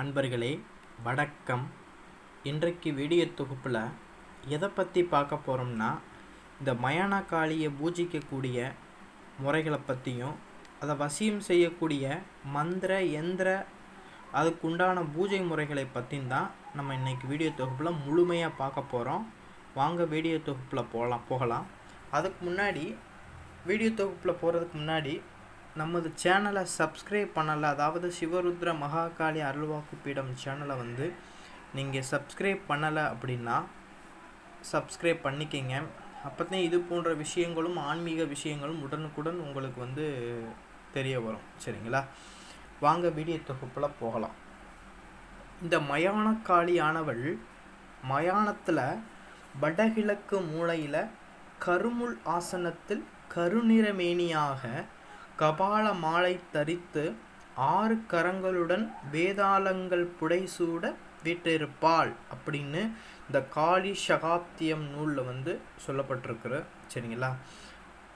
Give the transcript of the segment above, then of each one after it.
அன்பர்களே வணக்கம். இன்றைக்கு வீடியோ தொகுப்பில் எதை பற்றி பார்க்க போகிறோம்னா இந்த மயான காளியை பூஜிக்கக்கூடிய முறைகளை பற்றியும் அதை வசியம் செய்யக்கூடிய மந்திர எந்திர அதுக்குண்டான பூஜை முறைகளை பற்றியும் தான் நம்ம இன்றைக்கி வீடியோ தொகுப்பில் முழுமையாக பார்க்க போகிறோம் வாங்க வீடியோ தொகுப்பில் போகலாம் போகலாம். அதுக்கு முன்னாடி வீடியோ தொகுப்பில் போகிறதுக்கு முன்னாடி நமது சேனலை சப்ஸ்கிரைப் பண்ணலை அதாவது சிவருத்ர மகாகாளி அருள்வாக்கு பீடம் சேனலை வந்து நீங்கள் சப்ஸ்கிரைப் பண்ணலை அப்படின்னா சப்ஸ்கிரைப் பண்ணிக்கிங்க. அப்போ தான் இது போன்ற விஷயங்களும் ஆன்மீக விஷயங்களும் உடனுக்குடன் உங்களுக்கு வந்து தெரிய வரும். சரிங்களா? வாங்க வீடியோ தொகுப்பில் போகலாம். இந்த மயானக்காளியானவள் மயானத்தில் வடகிழக்கு மூலையில் கருமுள் ஆசனத்தில் கருநிறமேனியாக கபால மாலை தரித்து ஆறு கரங்களுடன் வேதாளங்கள் புடைசூட வீட்டிருப்பாள் அப்படின்னு இந்த காளி சகாப்தியம் நூலில் வந்து சொல்லப்பட்டிருக்கிற சரிங்களா?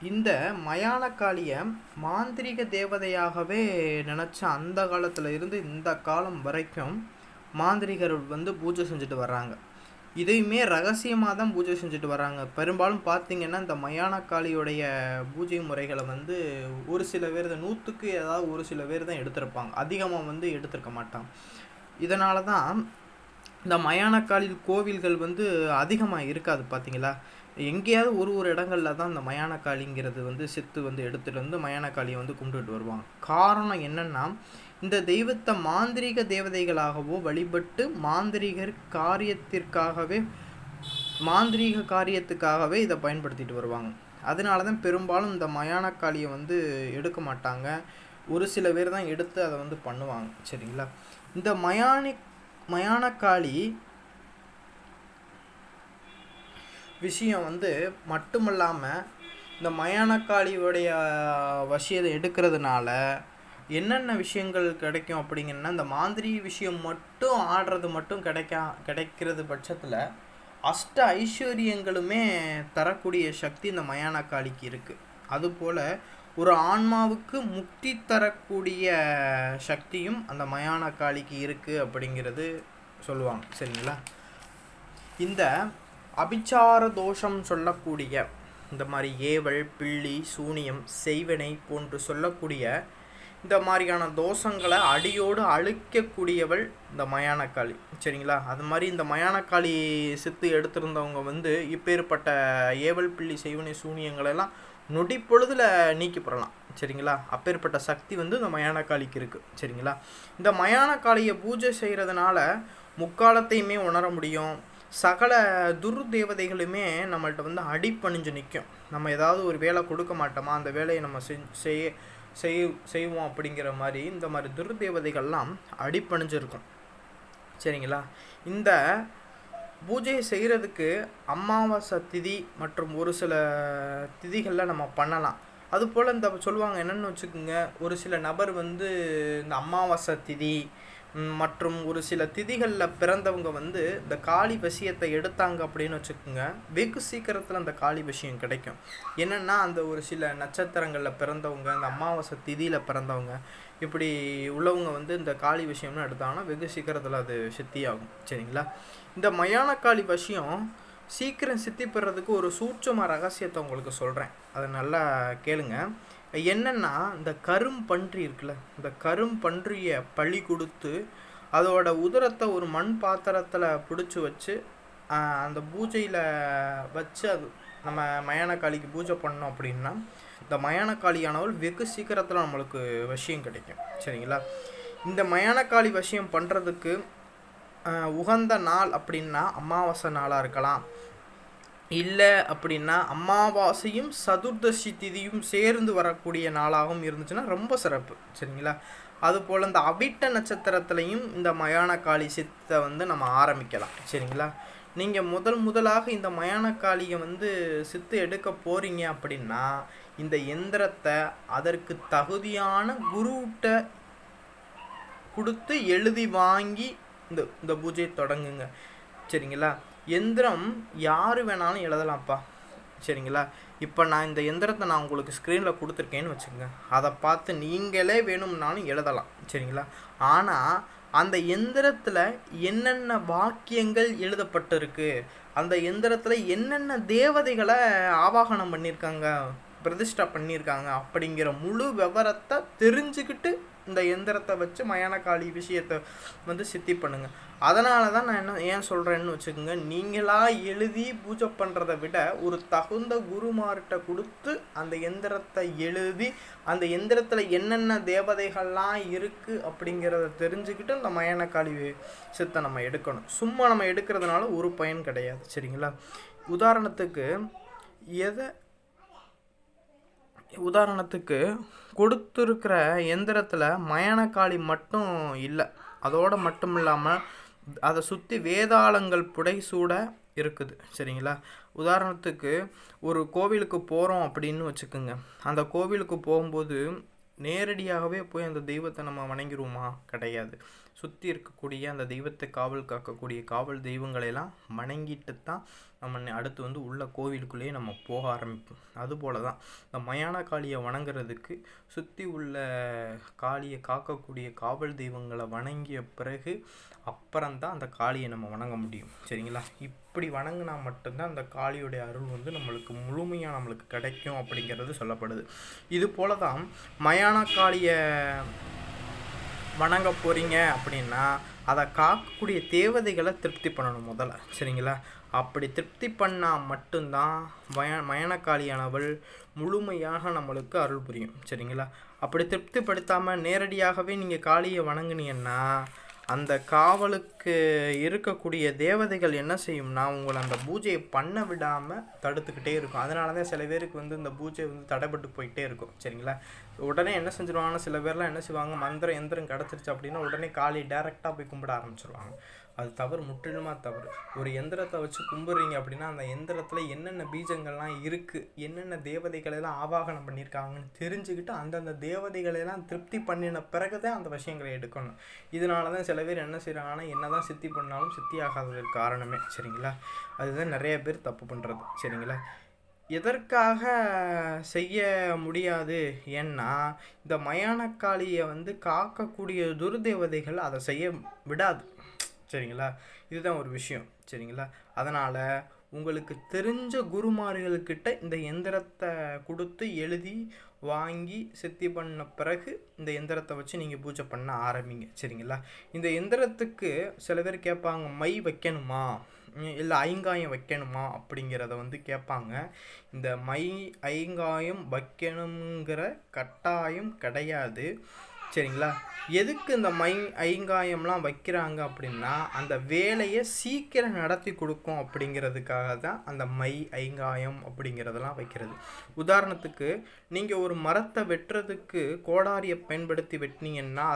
இந்த மயான காளியை மாந்திரிக தேவதையாகவே நினச்ச அந்த காலத்தில் இருந்து இந்த காலம் வரைக்கும் மாந்திரிகர்கள் வந்து பூஜை செஞ்சுட்டு வர்றாங்க. இதையுமே ரகசியமாக தான் பூஜை செஞ்சுட்டு வராங்க. பெரும்பாலும் பார்த்தீங்கன்னா இந்த மயானக்காளியுடைய பூஜை முறைகளை வந்து ஒரு சில பேர் தான் நூற்றுக்கு ஏதாவது ஒரு சில பேர் தான் எடுத்திருப்பாங்க. அதிகமாக வந்து எடுத்திருக்க மாட்டாங்க. இதனால தான் இந்த மயானக்காளி கோவில்கள் வந்து அதிகமாக இருக்காது பார்த்தீங்களா? எங்கேயாவது ஒரு ஒரு இடங்களில் தான் இந்த மயானக்காளிங்கிறது வந்து சித்து வந்து எடுத்துகிட்டு வந்து மயானக்காளியை வந்து கும்பிட்டுட்டு வருவாங்க. காரணம் என்னென்னா இந்த தெய்வத்தை மாந்திரீக தேவதைகளாகவோ வழிபட்டு மாந்திரீகர் காரியத்திற்காகவே மாந்திரீக காரியத்துக்காகவே இதை பயன்படுத்திட்டு வருவாங்க. அதனால தான் பெரும்பாலும் இந்த மயானக்காளியை வந்து எடுக்க மாட்டாங்க. ஒரு சில பேர் தான் எடுத்து அதை வந்து பண்ணுவாங்க. சரிங்களா? இந்த மயானி மயானக்காளி விஷயம் வந்து மட்டுமல்லாமல் இந்த மயானக்காளியுடைய வசியத்தை எடுக்கிறதுனால என்னென்ன விஷயங்கள் கிடைக்கும் அப்படிங்கன்னா இந்த மாந்திரி விஷயம் மட்டும் ஆடுறது மட்டும் கிடைக்கா கிடைக்கிறது பட்சத்தில் அஷ்ட ஐஸ்வர்யங்களுமே தரக்கூடிய சக்தி இந்த மயானக்காளிக்கு இருக்குது அதுபோல் ஒரு ஆன்மாவுக்கு முக்தி தரக்கூடிய சக்தியும் அந்த மயானக்காளிக்கு இருக்குது அப்படிங்கிறது சொல்லுவாங்க. சரிங்களா? இந்த அபிச்சார தோஷம் சொல்லக்கூடிய இந்த மாதிரி ஏவல் பிள்ளி சூனியம் செய்வனை போன்று சொல்லக்கூடிய இந்த மாதிரியான தோஷங்களை அடியோடு அழிக்கக்கூடியவள் இந்த மயானக்காளி. சரிங்களா? அது மாதிரி இந்த மயானக்காளி சித்து எடுத்திருந்தவங்க வந்து இப்பேற்பட்ட ஏவல் பிள்ளி செய்வனை சூனியங்களெல்லாம் நொடி பொழுதில் நீக்கி போடலாம் சரிங்களா? அப்பேற்பட்ட சக்தி வந்து இந்த மயானக்காளிக்கு இருக்குது சரிங்களா? இந்த மயானக்காளியை பூஜை செய்கிறதுனால முக்காலத்தையுமே உணர முடியும். சகல துர் தேவதைகளுமே நம்மள்ட்ட வந்து அடிப்பணிஞ்சு நிற்கும் நம்ம ஏதாவது ஒரு வேலை கொடுக்க மாட்டோமா? அந்த வேலையை நம்ம செய்ய செய் செய்வோம் அப்படிங்கிற மாதிரி இந்த மாதிரி துர்தேவதைகள்லாம் அடிப்பணிஞ்சிருக்கும். சரிங்களா? இந்த பூஜையை செய்கிறதுக்கு அமாவாசை திதி மற்றும் ஒரு சில திதிகளில் நம்ம பண்ணலாம். அதுபோல் இந்த சொல்லுவாங்க என்னென்னு வச்சுக்கோங்க ஒரு சில நபர் வந்து இந்த அமாவாசை திதி மற்றும் ஒரு சில திதிகளில் பிறந்தவங்க வந்து இந்த காளி வசியத்தை எடுத்தாங்க அப்படின்னு வச்சுக்கோங்க. வெகு சீக்கிரத்தில் அந்த காளி விஷயம் கிடைக்கும். என்னென்னா அந்த ஒரு சில நட்சத்திரங்களில் பிறந்தவங்க அந்த அமாவாசை திதியில் பிறந்தவங்க இப்படி உள்ளவங்க வந்து இந்த காளி விஷயம்னு எடுத்தாங்கன்னா வெகு சீக்கிரத்தில் அது சித்தியாகும். சரிங்களா? இந்த மயான காளி விஷயம் சீக்கிரம் சித்தி பெறதுக்கு ஒரு சூட்சம ரகசியத்தை உங்களுக்கு சொல்கிறேன் அதை நல்லா கேளுங்க. என்னென்னா இந்த கரும் பன்றி இருக்குல்ல இந்த கரும் பன்றியை பழி கொடுத்து அதோட உதரத்தை ஒரு மண் பாத்திரத்தில் பிடிச்சி வச்சு அந்த பூஜையில் வச்சு அது நம்ம மயானக்காளிக்கு பூஜை பண்ணோம் அப்படின்னா இந்த மயானக்காளியானவள் வெகு சீக்கிரத்தில் நம்மளுக்கு விஷயம் கிடைக்கும். சரிங்களா? இந்த மயானக்காளி விஷயம் பண்ணுறதுக்கு உகந்த நாள் அப்படின்னா அமாவாசை நாளாக இருக்கலாம். இல்லை அப்படின்னா அமாவாசையும் சதுர்தசி திதியும் சேர்ந்து வரக்கூடிய நாளாகவும் இருந்துச்சுன்னா ரொம்ப சிறப்பு. சரிங்களா? அதுபோல் இந்த அவிட்ட நட்சத்திரத்துலையும் இந்த மயானக்காளி சித்தை வந்து நம்ம ஆரம்பிக்கலாம். சரிங்களா? நீங்கள் முதல் முதலாக இந்த மயானக்காளியை வந்து சித்து எடுக்க போகிறீங்க அப்படின்னா இந்த எந்திரத்தை அதற்கு தகுதியான குருவிட்ட கொடுத்து எழுதி வாங்கி இந்த இந்த பூஜையை தொடங்குங்க. சரிங்களா? எந்திரம் யார் வேணாலும் எழுதலாம்ப்பா. சரிங்களா? இப்போ நான் இந்த எந்திரத்தை நான் உங்களுக்கு ஸ்க்ரீனில் கொடுத்துருக்கேன்னு வச்சுக்கோங்க. அதை பார்த்து நீங்களே வேணும்னாலும் எழுதலாம். சரிங்களா? ஆனால் அந்த எந்திரத்தில் என்னென்ன வாக்கியங்கள் எழுதப்பட்டிருக்கு? அந்த எந்திரத்தில் என்னென்ன தேவதைகளை ஆவாகனம் பண்ணியிருக்காங்க பிரதிஷ்டா பண்ணியிருக்காங்க அப்படிங்கிற முழு விவரத்தை தெரிஞ்சுக்கிட்டு இந்த எந்திரத்தை வச்சு மயானக்காளி விஷயத்தை வந்து சித்தி பண்ணுங்க. அதனால தான் நான் என்ன ஏன் சொல்கிறேன்னு வச்சுக்கோங்க நீங்களாக எழுதி பூஜை பண்ணுறதை விட ஒரு தகுந்த குருமார்கிட்ட கொடுத்து அந்த எந்திரத்தை எழுதி அந்த எந்திரத்தில் என்னென்ன தேவதைகள்லாம் இருக்குது அப்படிங்கிறத தெரிஞ்சுக்கிட்டு அந்த மயானக்காளி சித்தை நம்ம எடுக்கணும். சும்மா நம்ம எடுக்கிறதுனால ஒரு பயன் கிடையாது சரிங்களா? உதாரணத்துக்கு எதை உதாரணத்துக்கு கொடுத்துருக்கிற எந்திரத்தில் மயானக்காளி மட்டும் இல்லை. அதோடு மட்டும் இல்லாமல் அதை சுற்றி வேதாளங்கள் புடைசூட இருக்குது சரிங்களா? உதாரணத்துக்கு ஒரு கோவிலுக்கு போகிறோம் அப்படின்னு வச்சுக்கோங்க. அந்த கோவிலுக்கு போகும்போது நேரடியாகவே போய் அந்த தெய்வத்தை நம்ம வணங்கிடுவோமா கிடையாது. சுற்றி இருக்கக்கூடிய அந்த தெய்வத்தை காவல் காக்கக்கூடிய காவல் தெய்வங்களையெல்லாம் வணங்கிட்டு தான் நம்ம அடுத்து வந்து உள்ள கோவிலுக்குள்ளேயே நம்ம போக ஆரம்பிப்போம். அதுபோல தான் இந்த மயான காளியை வணங்குறதுக்கு சுற்றி உள்ள காளியை காக்கக்கூடிய காவல் தெய்வங்களை வணங்கிய பிறகு அப்புறம்தான் அந்த காளியை நம்ம வணங்க முடியும். சரிங்களா? இப்படி வணங்கினா மட்டும்தான் அந்த காளியுடைய அருள் வந்து நம்மளுக்கு முழுமையாக நம்மளுக்கு கிடைக்கும் அப்படிங்கிறது சொல்லப்படுது. இது போல தான் மயான காளியை வணங்க போகிறீங்க அப்படின்னா அதை காக்கக்கூடிய தேவதைகளை திருப்தி பண்ணணும் முதல்ல. சரிங்களா? அப்படி திருப்தி பண்ணால் மட்டும்தான் மய மயனக்காளியானவள் முழுமையாக நம்மளுக்கு அருள் புரியும். சரிங்களா? அப்படி திருப்திப்படுத்தாமல் நேரடியாகவே நீங்கள் காளியை வணங்குனீங்கன்னா அந்த காவலுக்கு இருக்கக்கூடிய தேவதைகள் என்ன செய்யும்னா உங்களை அந்த பூஜையை பண்ண விடாமல் தடுத்துக்கிட்டே இருக்கும். அதனால தான் சில பேருக்கு வந்து இந்த பூஜை வந்து தடைப்பட்டு போயிட்டே இருக்கும். சரிங்களா? உடனே என்ன செஞ்சுருவாங்கன்னா சில பேர்லாம் என்ன செய்வாங்க? மந்திரம் எந்திரம் கிடச்சிருச்சு அப்படின்னா உடனே காளி டேரெக்டாக போய் கும்பிட ஆரம்பிச்சிருவாங்க. அது தவறு முற்றிலுமாக தவறு. ஒரு எந்திரத்தை வச்சு கும்பிட்றீங்க அப்படின்னா அந்த எந்திரத்தில் என்னென்ன பீஜங்கள்லாம் இருக்குது என்னென்ன தேவதைகளை எல்லாம் ஆவாகனம் பண்ணியிருக்காங்கன்னு தெரிஞ்சுக்கிட்டு அந்தந்த தேவதைகளெல்லாம் திருப்தி பண்ணின பிறகு தான் அந்த விஷயங்களை எடுக்கணும். இதனால தான் சில பேர் என்ன செய்கிறாங்கன்னா என்ன தான் சித்தி பண்ணாலும் சித்தி ஆகாததற்கு காரணமே. சரிங்களா? அதுதான் நிறைய பேர் தப்பு பண்ணுறது சரிங்களா? எதற்காக செய்ய முடியாது ஏன்னா இந்த மயானக்காளியை வந்து காக்கக்கூடிய துர்தேவதைகள் அதை செய்ய விடாது. சரிங்களா? இதுதான் ஒரு விஷயம். சரிங்களா? அதனால் உங்களுக்கு தெரிஞ்ச குருமார்கள்கிட்ட இந்த எந்திரத்தை கொடுத்து எழுதி வாங்கி சித்தி பண்ண பிறகு இந்த எந்திரத்தை வச்சு நீங்கள் பூஜை பண்ண ஆரம்பிங்க. சரிங்களா? இந்த எந்திரத்துக்கு சில பேர் கேட்பாங்க மை வைக்கணுமா? இல்லை ஐங்காயம் வைக்கணுமா? அப்படிங்கிறத வந்து கேட்பாங்க. இந்த மை ஐங்காயம் வைக்கணுங்கிற கட்டாயம் கிடையாது. சரிங்களா? எதுக்கு இந்த மை ஐங்காயம்லாம் வைக்கிறாங்க அப்படின்னா அந்த வேலையை சீக்கிரம் நடத்தி கொடுக்கும் அப்படிங்கிறதுக்காக தான் அந்த மை ஐங்காயம் அப்படிங்கிறதெல்லாம் வைக்கிறது. உதாரணத்துக்கு நீங்கள் ஒரு மரத்தை வெட்டுறதுக்கு கோடாரியை பயன்படுத்தி வெட்டினீங்கன்னா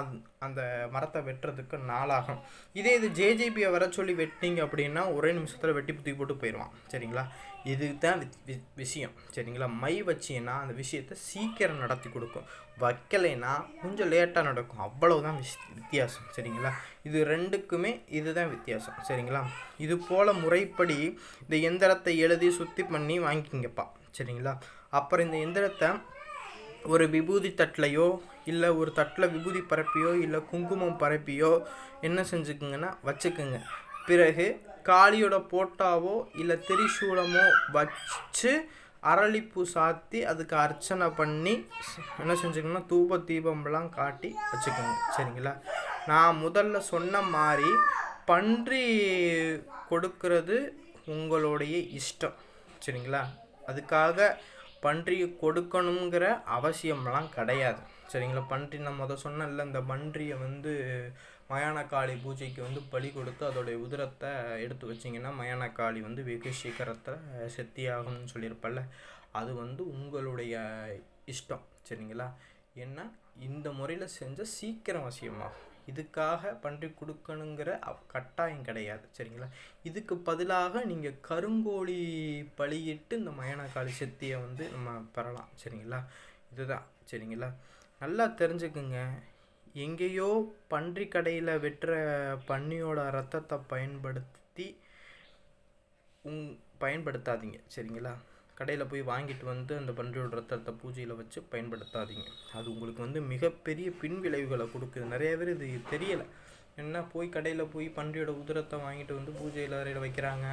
அந்த மரத்தை வெட்டுறதுக்கு நாளாகும். இதே இது ஜேஜேபியை வர சொல்லி வெட்டினீங்க அப்படின்னா ஒரே நிமிஷத்தில் வெட்டி புத்தி போட்டு போயிடுவான். சரிங்களா? இதுதான் வி- விஷயம். சரிங்களா? மை வச்சீங்கன்னா அந்த விஷயத்தை சீக்கிரம் நடத்தி கொடுக்கும். வைக்கலைன்னா கொஞ்சம் லேட்டாக நடக்கும். அவ்வளவுதான் விஷ் வித்தியாசம். சரிங்களா? இது ரெண்டுக்குமே இதுதான் வித்தியாசம். சரிங்களா? இது போல் முறைப்படி இந்த எந்திரத்தை எழுதி சுத்தி பண்ணி வாங்கிக்கிங்கப்பா. சரிங்களா? அப்புறம் இந்த எந்திரத்தை ஒரு விபூதி தட்டிலையோ இல்லை ஒரு தட்டில் விபூதி பரப்பியோ இல்லை குங்குமம் பரப்பியோ என்ன செஞ்சுக்குங்கன்னா வச்சுக்குங்க. பிறகு காளியோட போட்டாவோ இல்லை திரிசூலமோ வச்சு அரளிப்பூ சாத்தி அதுக்கு அர்ச்சனை பண்ணி என்ன செஞ்சுக்கணும்னா தூப தீபம்லாம் காட்டி வச்சுக்கோங்க. சரிங்களா? நான் முதல்ல சொன்ன மாதிரி பன்றி கொடுக்கறது உங்களுடைய இஷ்டம். சரிங்களா? அதுக்காக பன்றி கொடுக்கணுங்கிற அவசியம்லாம் கிடையாது. சரிங்களா? பன்றி நான் முத இல்லை இந்த பன்றியை வந்து மயானக்காளி பூஜைக்கு வந்து பலி கொடுத்து அதோடைய உதிரத்தை எடுத்து வச்சிங்கன்னா மயானக்காளி வந்து வெகு சீக்கிரத்தில் செத்தியாகும்னு சொல்லியிருப்பல்ல. அது வந்து உங்களுடைய இஷ்டம் சரிங்களா? ஏன்னா இந்த முறையில் செஞ்சால் சீக்கிரம் அவசியமாகும் இதுக்காக பன்றி கொடுக்கணுங்கிற கட்டாயம் கிடையாது சரிங்களா? இதுக்கு பதிலாக நீங்கள் கருங்கோழி பலியிட்டு இந்த மயானக்காளி செத்தியை வந்து நம்ம பெறலாம் சரிங்களா? இதுதான் சரிங்களா? நல்லா தெரிஞ்சுக்குங்க. எங்கேயோ பன்றி கடையில் வெட்டுற பன்னியோட ரத்தத்தை பயன்படுத்தி உங் பயன்படுத்தாதீங்க சரிங்களா? கடையில் போய் வாங்கிட்டு வந்து அந்த பன்றியோட ரத்தத்தை பூஜையில் வச்சு பயன்படுத்தாதீங்க. அது உங்களுக்கு வந்து மிகப்பெரிய பின் விளைவுகளை கொடுக்குது. நிறைய பேர் இது தெரியலை. என்ன போய் கடையில் போய் பன்றியோட உதிரத்தை வாங்கிட்டு வந்து பூஜையில் அறையில் வைக்கிறாங்க.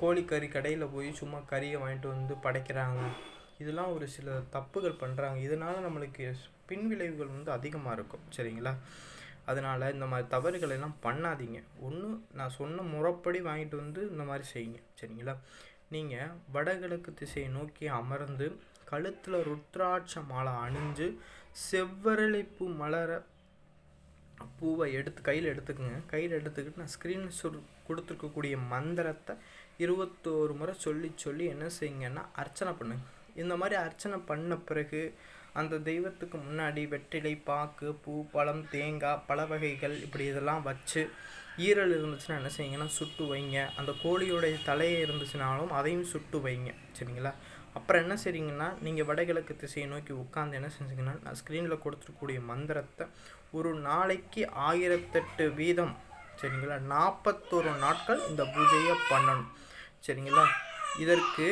கோழிக்கறி கடையில் போய் சும்மா கறியை வாங்கிட்டு வந்து படைக்கிறாங்க. இதெல்லாம் ஒரு சில தப்புகள் பண்ணுறாங்க இதனால் நம்மளுக்கு பின் விளைவுகள் வந்து அதிகமாக இருக்கும் சரிங்களா? அதனால் இந்த மாதிரி தவறுகள் எல்லாம் பண்ணாதீங்க. ஒன்று நான் சொன்ன முறைப்படி வாங்கிட்டு வந்து இந்த மாதிரி செய்யுங்க சரிங்களா? நீங்கள் வடகிழக்கு திசையை நோக்கி அமர்ந்து கழுத்தில் ருத்ராட்ச மாலை அணிஞ்சு செவ்வரளிப்பு மலர பூவை எடுத்து கையில் எடுத்துக்கோங்க. கையில் எடுத்துக்கிட்டு நான் ஸ்க்ரீன் சொல் கொடுத்துருக்கக்கூடிய மந்திரத்தை இருபத்தோரு முறை சொல்லி சொல்லி என்ன செய்யுங்கன்னா அர்ச்சனை பண்ணுங்க. இந்த மாதிரி அர்ச்சனை பண்ண பிறகு அந்த தெய்வத்துக்கு முன்னாடி வெற்றிலை பாக்கு பூ பழம் தேங்காய் பழ வகைகள் இப்படி இதெல்லாம் வச்சு ஈரல் இருந்துச்சுன்னா என்ன செய்யுங்கன்னா சுட்டு வைங்க. அந்த கோழியோடைய தலையை இருந்துச்சுனாலும் அதையும் சுட்டு வைங்க. சரிங்களா? அப்புறம் என்ன செய்றீங்கன்னா நீங்கள் வடகிழக்கு திசையை நோக்கி உட்காந்து என்ன செஞ்சீங்கன்னா நான் ஸ்க்ரீனில் கொடுத்துருக்கக்கூடிய மந்திரத்தை ஒரு நாளைக்கு ஆயிரத்தெட்டு வீதம் சரிங்களா? நாற்பத்தோரு நாட்கள் இந்த பூஜையை பண்ணணும். சரிங்களா? இதற்கு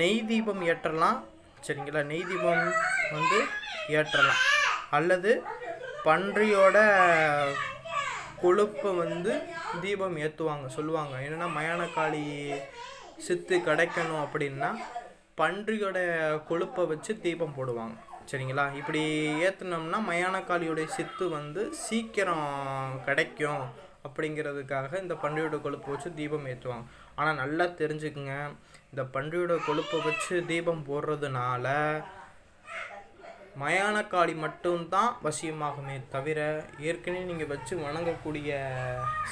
நெய் தீபம் ஏற்றலாம் சரிங்களா? நெய் தீபம் வந்து ஏற்றலாம் அல்லது பன்றியோட கொழுப்பை வந்து தீபம் ஏற்றுவாங்க சொல்லுவாங்க. என்னென்னா மயானக்காளி சித்து கிடைக்கணும் அப்படின்னா பன்றியோட கொழுப்பை வச்சு தீபம் போடுவாங்க. சரிங்களா? இப்படி ஏற்றுனோம்னா மயானக்காளியோடைய சித்து வந்து சீக்கிரம் கிடைக்கும் அப்படிங்கிறதுக்காக இந்த பன்றியோட கொழுப்பை வச்சு தீபம் ஏற்றுவாங்க ஆனால் நல்லா தெரிஞ்சுக்குங்க. இந்த பன்றியோட கொழுப்பை வச்சு தீபம் போடுறதுனால மயானக்காளி மட்டும்தான் வசியமாகுமே தவிர ஏற்கனவே நீங்கள் வச்சு வணங்கக்கூடிய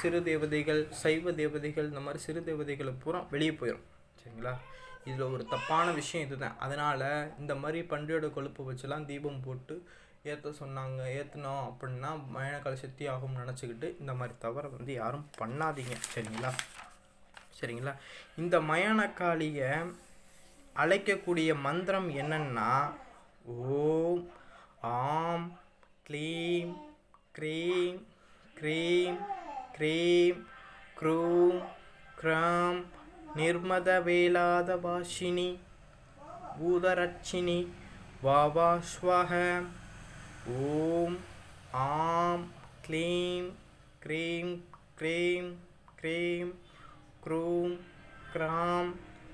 சிறு தேவதைகள் சைவ தேவதைகள் இந்த மாதிரி சிறு தேவதைகளை பூரா வெளியே போயிடும் சரிங்களா? இதில் ஒரு தப்பான விஷயம் இதுதான். அதனால் இந்த மாதிரி பன்றியோட கொழுப்பை வச்சுலாம் தீபம் போட்டு ஏற்ற சொன்னாங்க ஏற்றினோம் அப்படின்னா மயானக்காளி சக்தி ஆகும்னு நினச்சிக்கிட்டு இந்த மாதிரி தவறை வந்து யாரும் பண்ணாதீங்க. சரிங்களா? சரிங்களா? இந்த மயானக்காளியை அழைக்கக்கூடிய மந்திரம் என்னன்னா ஓம் ஆம் க்ளீம் க்ரீம் க்ரீம் க்ரீம் க்ரூம் க்ராம் நிர்மத வேலாத வாஷினி பூதரட்சினி வாவாஸ்வக ஓம் ஆம் க்ளீம் க்ரீம் க்ரீம் க்ரீம் க்ரூம் கிராம்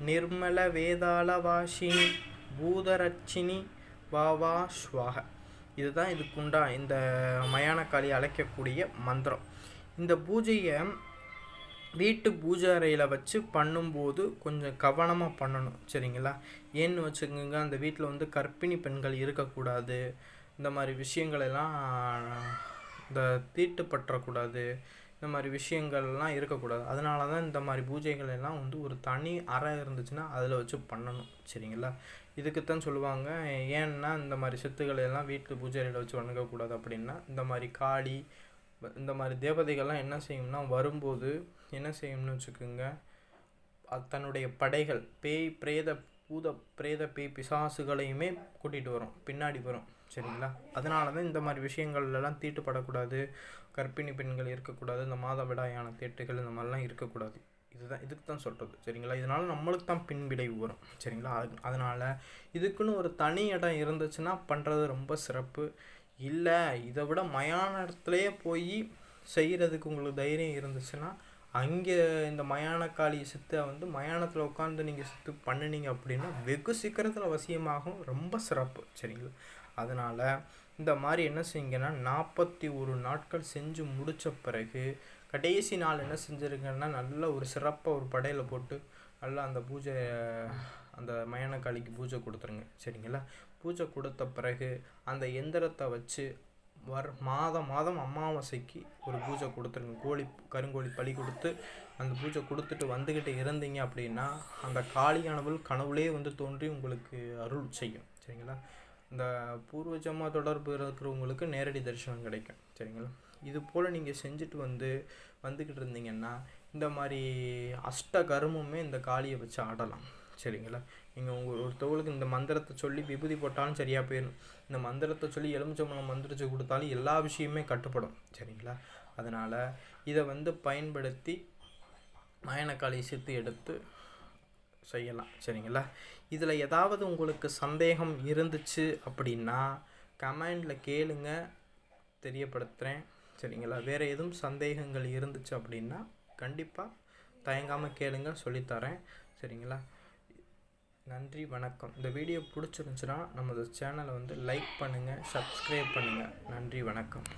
நிர்மல வேதாள வாஷினி பூதரட்சினி வாவா ஸ்வாக இதுதான் இதுக்குண்டா இந்த மயானக்காளி அழைக்கக்கூடிய மந்திரம். இந்த பூஜையை வீட்டு பூஜை அறையில் வச்சு பண்ணும்போது கொஞ்சம் கவனமாக பண்ணணும் சரிங்களா? ஏன்னு வச்சுக்கோங்க அந்த வீட்டில் வந்து கர்ப்பிணி பெண்கள் இருக்கக்கூடாது. இந்த மாதிரி விஷயங்களெல்லாம் இந்த தீட்டு பற்றக்கூடாது. இந்த மாதிரி விஷயங்கள்லாம் இருக்கக்கூடாது. அதனால தான் இந்த மாதிரி பூஜைகள் எல்லாம் வந்து ஒரு தனி அறை இருந்துச்சுன்னா அதில் வச்சு பண்ணணும். சரிங்களா? இதுக்குத்தான் சொல்லுவாங்க. ஏன்னா இந்த மாதிரி சித்துக்களை எல்லாம் வீட்டு பூஜைகளில் வச்சு வணங்கக்கூடாது அப்படின்னா இந்த மாதிரி காளி இந்த மாதிரி தேவதைகள்லாம் என்ன செய்யும்னா வரும்போது என்ன செய்யும்னு வச்சுக்கோங்க தன்னுடைய படைகள் பேய் பிரேத பூத பிரேத பேய் பிசாசுகளையுமே கூட்டிகிட்டு வரும். பின்னாடி வரும். சரிங்களா? அதனால தான் இந்த மாதிரி விஷயங்கள்லாம் தீட்டுப்படக்கூடாது. கர்ப்பிணி பெண்கள் இருக்கக்கூடாது. இந்த மாதவிடாயான தேட்டுகள் இந்த மாதிரிலாம் இருக்கக்கூடாது. இதுதான் இதுக்கு தான் சொல்கிறது சரிங்களா? இதனால் நம்மளுக்கு தான் பின்விளைவு வரும். சரிங்களா? அது அதனால் இதுக்குன்னு ஒரு தனி இடம் இருந்துச்சுன்னா பண்ணுறது ரொம்ப சிறப்பு. இல்லை இதை விட மயான இடத்துலையே போய் செய்கிறதுக்கு உங்களுக்கு தைரியம் இருந்துச்சுன்னா அங்கே இந்த மயானக்காளி சித்தை வந்து மயானத்தில் உட்காந்து நீங்கள் சித்து பண்ணினீங்க அப்படின்னா வெகு சீக்கிரத்தில் வசியமாகும் ரொம்ப சிறப்பு. சரிங்களா? அதனால் இந்த மாதிரி என்ன செய்யுங்கன்னா நாற்பத்தி ஒரு நாட்கள் செஞ்சு முடித்த பிறகு கடைசி நாள் என்ன செஞ்சுருங்கன்னா நல்ல ஒரு சிறப்பாக ஒரு படையில் போட்டு நல்லா அந்த பூஜை அந்த மயானக்காளிக்கு பூஜை கொடுத்துருங்க. சரிங்களா? பூஜை கொடுத்த பிறகு அந்த எந்திரத்தை வச்சு வர் மாதம் மாதம் அமாவாசைக்கு ஒரு பூஜை கொடுத்துருங்க. கோழி கருங்கோழி பலி கொடுத்து அந்த பூஜை கொடுத்துட்டு வந்துக்கிட்டு இருந்தீங்க அப்படின்னா அந்த காளியானவள் கனவுலே வந்து தோன்றி உங்களுக்கு அருள் செய்யும். சரிங்களா? இந்த பூர்வஜமாக தொடர்பு இருக்கிறவங்களுக்கு நேரடி தரிசனம் கிடைக்கும். சரிங்களா? இது போல் நீங்கள் செஞ்சுட்டு வந்து வந்துக்கிட்டு இருந்தீங்கன்னா இந்த மாதிரி அஷ்ட கருமமே இந்த காளியை வச்சு ஆடலாம். சரிங்களா? நீங்கள் உங்கள் ஒருத்தவங்களுக்கு இந்த மந்திரத்தை சொல்லி விபூதி போட்டாலும் சரியாக போயிடும். இந்த மந்திரத்தை சொல்லி எலுமிச்சம்பழம் மந்திரிச்சு கொடுத்தாலும் எல்லா விஷயமே கட்டுப்படும். சரிங்களா? அதனால் இதை வந்து பயன்படுத்தி மயனக்காளி சித்து எடுத்து செய்யலாம். சரிங்களா? இதில் ஏதாவது உங்களுக்கு சந்தேகம் இருந்துச்சு அப்படின்னா கமெண்டில் கேளுங்க. தெரியப்படுத்துகிறேன் சரிங்களா? வேறு எதுவும் சந்தேகங்கள் இருந்துச்சு அப்படின்னா கண்டிப்பாக தயங்காமல் கேளுங்க சொல்லித்தரேன். சரிங்களா? நன்றி வணக்கம். இந்த வீடியோ பிடிச்சிருந்துச்சுன்னா நமது சேனலை வந்து லைக் பண்ணுங்கள் சப்ஸ்கிரைப் பண்ணுங்கள் நன்றி வணக்கம்.